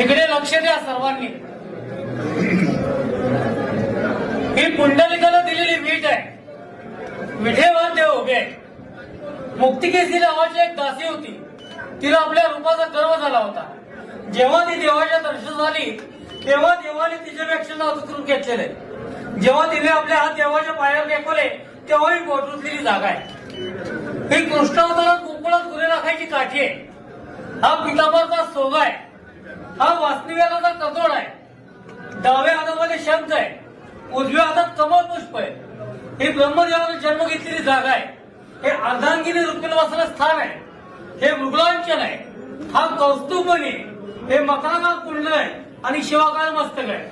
इकडे लक्ष द्या सर्वांनी. ही पुंडलिकाला दिलेली वीट आहे. विठेवर देव उभे मुक्तिकेसी नावाची एक दासी होती. तिला आपल्या रूपाचा गर्व झाला होता. जेव्हा ती देवाच्या दर्शन झाली तेव्हा देवाने तिच्यापेक्षा नाव उतरून घेतलेले जेव्हा तिने आपले हात देवाच्या पायावर फेकवले तेव्हा ही पोटरुतलेली जागा आहे. ही कृष्णावतारात गोकुळात गुरे राखायची काठी आहे. हा पितांबरचा सोगा आहे. हा वासनिवेलाचा कतोड आहे. डाव्या हातामध्ये शंख आहे. उजव्या हातात कमल पुष्प आहे. ही ब्रह्मदेवाने जन्म घेतलेली जागा आहे. हे अर्धांगिनी रुक्मिणवासाला स्थान आहे. हे मृगांचन आहे. हा कौस्तुभमणी हे मकराकाल कुंडल आहे. आणि शिवाकाल मस्तक आहे.